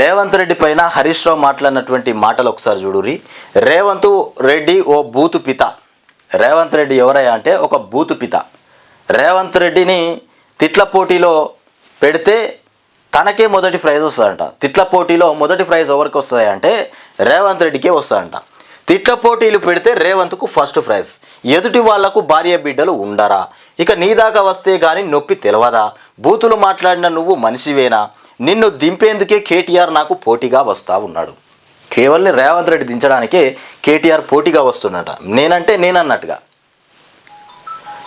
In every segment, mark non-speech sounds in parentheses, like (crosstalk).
రేవంత్ రెడ్డి పైన హరీష్ రావు మాట్లాడినటువంటి మాటలు ఒకసారి చూడురి రేవంత్ రెడ్డి ఓ బూతు పిత. రేవంత్ రెడ్డి ఎవరయ్యా అంటే ఒక బూతు పిత. రేవంత్ రెడ్డిని తిట్ల పోటీలో పెడితే తనకే మొదటి ప్రైజ్ వస్తుందంట. తిట్ల పోటీలో మొదటి ప్రైజ్ ఎవరికి వస్తాయంటే అంటే రేవంత్ రెడ్డికే వస్తుందంట. తిట్ల పోటీలు పెడితే రేవంత్కు ఫస్ట్ ప్రైజ్. ఎదుటి వాళ్ళకు భార్య బిడ్డలు ఉండరా? ఇక నీ దాకా వస్తే కానీ నొప్పి తెలవదా? బూతులు మాట్లాడిన నువ్వు మనిషివేనా? నిన్ను దింపేందుకే కేటీఆర్ నాకు పోటీగా వస్తా ఉన్నాడు. కేవలం రేవంత్ రెడ్డి దించడానికే కేటీఆర్ పోటీగా వస్తున్నట నేనంటే నేనన్నట్టుగా.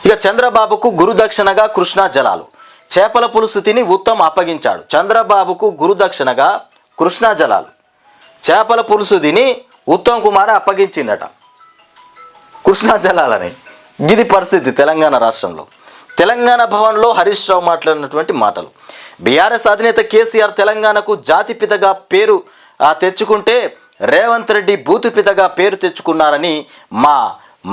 ఇక చంద్రబాబుకు గురుదక్షిణగా కృష్ణా జలాలు. చేపల పులుసు తిని ఉత్తమ్ అప్పగించాడు. చంద్రబాబుకు గురుదక్షిణగా కృష్ణా జలాలు. చేపల పులుసు తిని ఉత్తమ్ కుమార్ అప్పగించిండట. కృష్ణా జలాలని. ఇది పరిస్థితి తెలంగాణ రాష్ట్రంలో. తెలంగాణ భవన్లో హరీష్ రావు మాట్లాడినటువంటి మాటలు. బీఆర్ఎస్ అధినేత కేసీఆర్ తెలంగాణకు జాతిపితగా పేరు తెచ్చుకుంటే రేవంత్ రెడ్డి బూతుపితగా పేరు తెచ్చుకున్నారని మా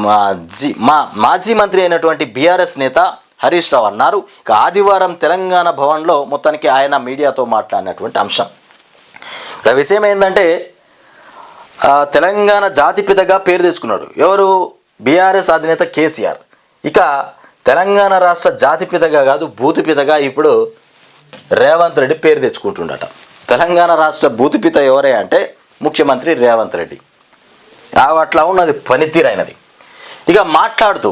మా జీ మా మాజీ మంత్రి అయినటువంటి బీఆర్ఎస్ నేత హరీష్ రావు అన్నారు. ఇక ఆదివారం తెలంగాణ భవన్లో మొత్తానికి ఆయన మీడియాతో మాట్లాడినటువంటి అంశం. ఇక్కడ విషయం ఏంటంటే తెలంగాణ జాతిపితగా పేరు తెచ్చుకున్నాడు. ఎవరు? బీఆర్ఎస్ అధినేత కేసీఆర్. ఇక తెలంగాణ రాష్ట్ర జాతిపితగా కాదు భూతిపితగా ఇప్పుడు రేవంత్ రెడ్డి పేరు తెచ్చుకుంటుండట. తెలంగాణ రాష్ట్ర భూతిపిత ఎవరే అంటే ముఖ్యమంత్రి రేవంత్ రెడ్డి. అట్లా ఉన్నది పనితీరైనది. ఇక మాట్లాడుతూ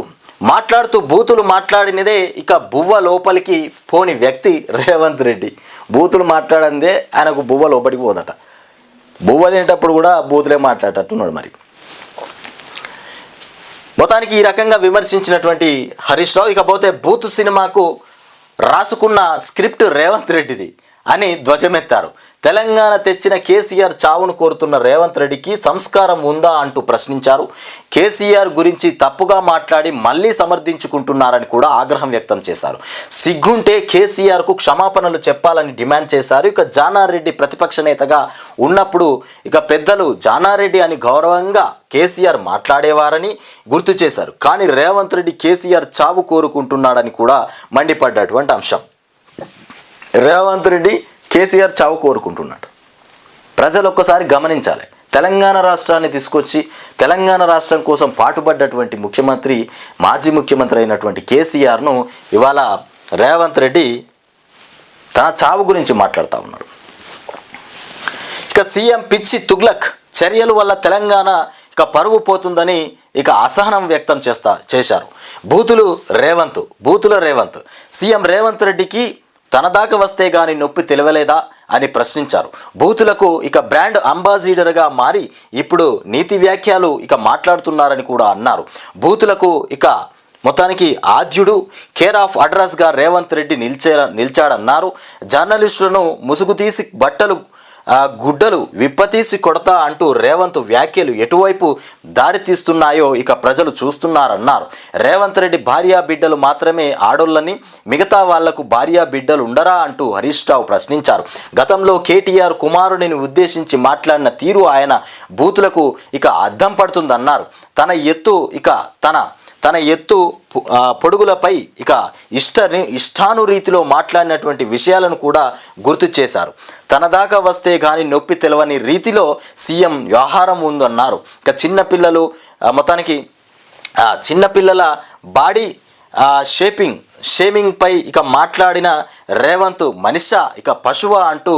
మాట్లాడుతూ బూతులు మాట్లాడినదే ఇక బువ్వ లోపలికి పోని వ్యక్తి రేవంత్ రెడ్డి. బూతులు మాట్లాడందే ఆయనకు బువ్వ లోపలికి పోదట. బువ్వ తినేటప్పుడు కూడా బూతులే మాట్లాడేటట్టున్నాడు మరి. మొత్తానికి ఈ రకంగా విమర్శించినటువంటి హరీష్ రావు ఇకపోతే బూత్ సినిమాకు రాసుకున్న స్క్రిప్ట్ రేవంత్ రెడ్డిది అని ధ్వజమెత్తారు. తెలంగాణ తెచ్చిన కేసీఆర్ చావును కోరుతున్న రేవంత్ రెడ్డికి సంస్కారం ఉందా అంటూ ప్రశ్నించారు. కేసీఆర్ గురించి తప్పుగా మాట్లాడి మళ్ళీ సమర్థించుకుంటున్నారని కూడా ఆగ్రహం వ్యక్తం చేశారు. సిగ్గుంటే కేసీఆర్కు క్షమాపణలు చెప్పాలని డిమాండ్ చేశారు. ఇక జానారెడ్డి ప్రతిపక్ష నేతగా ఉన్నప్పుడు ఇక పెద్దలు జానారెడ్డి అని గౌరవంగా కేసీఆర్ మాట్లాడేవారని గుర్తు చేశారు. కానీ రేవంత్ రెడ్డి కేసీఆర్ చావు కోరుకుంటున్నాడని కూడా మండిపడ్డటువంటి అంశం. రేవంత్ రెడ్డి కేసీఆర్ చావు కోరుకుంటున్నాడు. ప్రజలు ఒక్కసారి గమనించాలి. తెలంగాణ రాష్ట్రాన్ని తీసుకొచ్చి తెలంగాణ రాష్ట్రం కోసం పాటుపడ్డటువంటి ముఖ్యమంత్రి మాజీ ముఖ్యమంత్రి అయినటువంటి కేసీఆర్ను ఇవాళ రేవంత్ రెడ్డి తన చావు గురించి మాట్లాడుతూ ఉన్నాడు. ఇక సీఎం పిచ్చి తుగ్లక్ చర్యల వల్ల తెలంగాణ ఇక పరువు పోతుందని ఇక అసహనం వ్యక్తం చేస్తా చేశారు. బూతులు రేవంత్ బూతుల రేవంత్. సీఎం రేవంత్ రెడ్డికి తన దాకా వస్తే గాని నొప్పి తెలియలేదా అని ప్రశ్నించారు. బూతులకు ఇక బ్రాండ్ అంబాసిడర్గా మారి ఇప్పుడు నీతి వ్యాఖ్యలు ఇక మాట్లాడుతున్నారని కూడా అన్నారు. బూతులకు ఇక మొత్తానికి ఆద్యుడు కేర్ ఆఫ్ అడ్రస్గా రేవంత్ రెడ్డి నిలిచే నిలిచాడన్నారు. జర్నలిస్టులను ముసుగు తీసి బట్టలు గుడ్డలు విప్పతీసి కొడతా అంటూ రేవంత్ వ్యాఖ్యలు ఎటువైపు దారి తీస్తున్నాయో ఇక ప్రజలు చూస్తున్నారన్నారు. రేవంత్ రెడ్డి భార్యా బిడ్డలు మాత్రమే ఆడోళ్ళని మిగతా వాళ్ళకు భార్యా బిడ్డలు ఉండరా అంటూ హరీష్ రావు ప్రశ్నించారు. గతంలో కేటీఆర్ కుమారుడిని ఉద్దేశించి మాట్లాడిన తీరు ఆయన బూతులకు ఇక అద్దం పడుతుందన్నారు. తన ఎత్తు ఇక తన తన ఎత్తు పొడుగులపై ఇక ఇష్ట ఇష్టానురీతిలో మాట్లాడినటువంటి విషయాలను కూడా గుర్తు చేశారు. తన దాకా వస్తే కానీ నొప్పి తెలవని రీతిలో సీఎం వ్యవహారం ఉందన్నారు. ఇక చిన్నపిల్లలు మొత్తానికి చిన్నపిల్లల బాడీ షేపింగ్ షేమింగ్పై ఇక మాట్లాడిన రేవంత్ మనిష ఇక పశువ అంటూ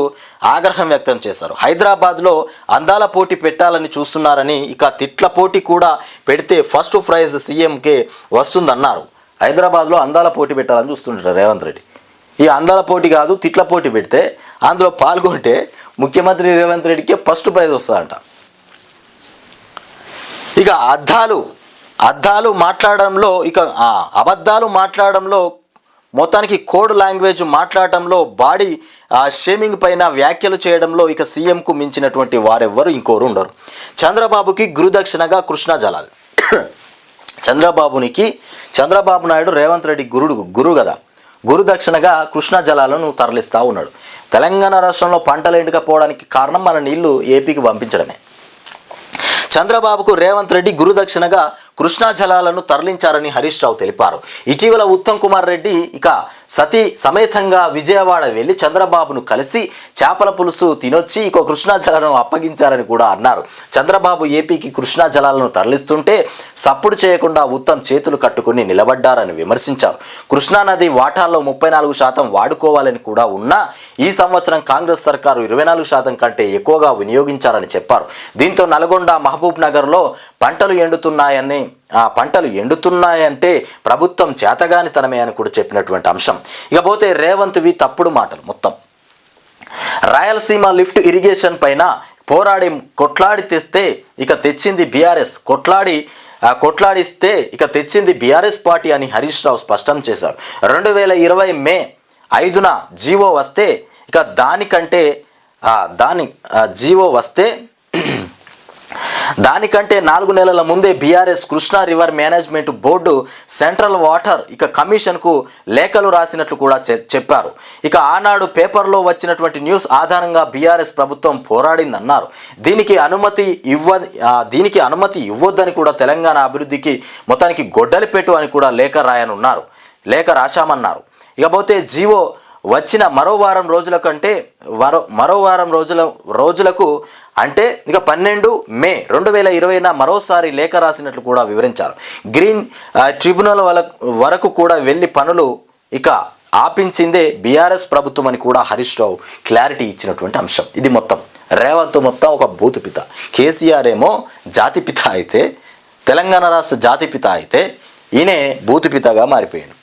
ఆగ్రహం వ్యక్తం చేశారు. హైదరాబాద్లో అందాల పోటీ పెట్టాలని చూస్తున్నారని ఇక తిట్ల పోటీ కూడా పెడితే ఫస్ట్ ప్రైజ్ సీఎంకే వస్తుందన్నారు. హైదరాబాద్లో అందాల పోటీ పెట్టాలని చూస్తుంటారు రేవంత్ రెడ్డి. ఈ అందాల పోటీ కాదు తిట్ల పోటీ పెడితే అందులో పాల్గొంటే ముఖ్యమంత్రి రేవంత్ రెడ్డికి ఫస్ట్ ప్రైజ్ వస్తుందంట. ఇక అద్దాలు అద్దాలు మాట్లాడడంలో ఇక అబద్ధాలు మాట్లాడడంలో మొత్తానికి కోడ్ లాంగ్వేజ్ మాట్లాడటంలో బాడీ ఆ, షేమింగ్ పైన వ్యాఖ్యలు చేయడంలో ఇక సీఎంకు మించినటువంటి వారెవ్వరు ఇంకోరు ఉండరు. చంద్రబాబుకి గురుదక్షిణగా కృష్ణా జలాలు. (coughs) చంద్రబాబునికి చంద్రబాబు నాయుడు రేవంత్ రెడ్డి గురుడు గురువు కదా. గురుదక్షిణగా కృష్ణా జలాలను తరలిస్తూ ఉన్నాడు. తెలంగాణ రాష్ట్రంలో పంటలు ఎండకపోవడానికి కారణం మన నీళ్ళు ఏపీకి పంపించడమే. చంద్రబాబుకు రేవంత్ రెడ్డి గురుదక్షిణగా కృష్ణా జలాలను తరలించారని హరీష్ రావు తెలిపారు. ఇటీవల ఉత్తమ్ కుమార్ రెడ్డి ఇక సతీ సమేతంగా విజయవాడ వెళ్ళి చంద్రబాబును కలిసి చేపల పులుసు తినొచ్చి ఇక కృష్ణా జలాలను అప్పగించారని కూడా అన్నారు. చంద్రబాబు ఏపీకి కృష్ణా జలాలను తరలిస్తుంటే సప్పుడు చేయకుండా ఉత్తమ్ చేతులు కట్టుకుని నిలబడ్డారని విమర్శించారు. కృష్ణానది వాటాల్లో ముప్పై నాలుగు శాతం వాడుకోవాలని కూడా ఉన్నా ఈ సంవత్సరం కాంగ్రెస్ సర్కారు ఇరవై నాలుగు శాతం కంటే ఎక్కువగా వినియోగించారని చెప్పారు. దీంతో నల్గొండ మహబూబ్ నగర్లో పంటలు ఎండుతున్నాయని ఆ పంటలు ఎండుతున్నాయంటే ప్రభుత్వం చేతగానితనమే అని కూడా చెప్పినటువంటి అంశం. ఇకపోతే రేవంత్ వి తప్పుడు మాటలు మొత్తం. రాయలసీమ లిఫ్ట్ ఇరిగేషన్ పైన పోరాడి కొట్లాడి తెస్తే ఇక తెచ్చింది బీఆర్ఎస్. కొట్లాడి కొట్లాడిస్తే ఇక తెచ్చింది బీఆర్ఎస్ పార్టీ అని హరీష్ రావు స్పష్టం చేశారు. రెండు వేల ఇరవై మే ఐదున జీవో వస్తే ఇక దానికంటే దాని జీవో వస్తే దానికంటే నాలుగు నెలల ముందే BRS Krishna river management board central water ఇక కమిషన్కు లేఖలు రాసినట్లు కూడా చెప్పారు. ఇక ఆనాడు పేపర్లో వచ్చినటువంటి న్యూస్ ఆధారంగా బీఆర్ఎస్ ప్రభుత్వం పోరాడిందన్నారు. దీనికి అనుమతి ఇవ్వ దీనికి అనుమతి ఇవ్వొద్దని కూడా తెలంగాణ అభివృద్ధికి మొత్తానికి గొడ్డలి పెట్టు అని కూడా లేఖ రాయనున్నారు. లేఖ రాశామన్నారు. ఇకపోతే జీవో వచ్చిన మరో వారం రోజుల కంటే మరో మరో వారం రోజుల రోజులకు అంటే ఇక పన్నెండు మే రెండు వేల ఇరవైన మరోసారి లేఖ రాసినట్లు కూడా వివరించారు. గ్రీన్ ట్రిబ్యునల్ వరకు కూడా వెళ్ళి పనులు ఇక ఆపించిందే బీఆర్ఎస్ ప్రభుత్వం అని కూడా హరీష్ రావు క్లారిటీ ఇచ్చినటువంటి అంశం. ఇది మొత్తం. రేవంత్ మొత్తం ఒక భూతపిత కేసీఆర్ ఏమో జాతిపిత అయితే తెలంగాణ రాష్ట్ర జాతిపిత అయితే ఈయనే భూతిపితగా మారిపోయాడు.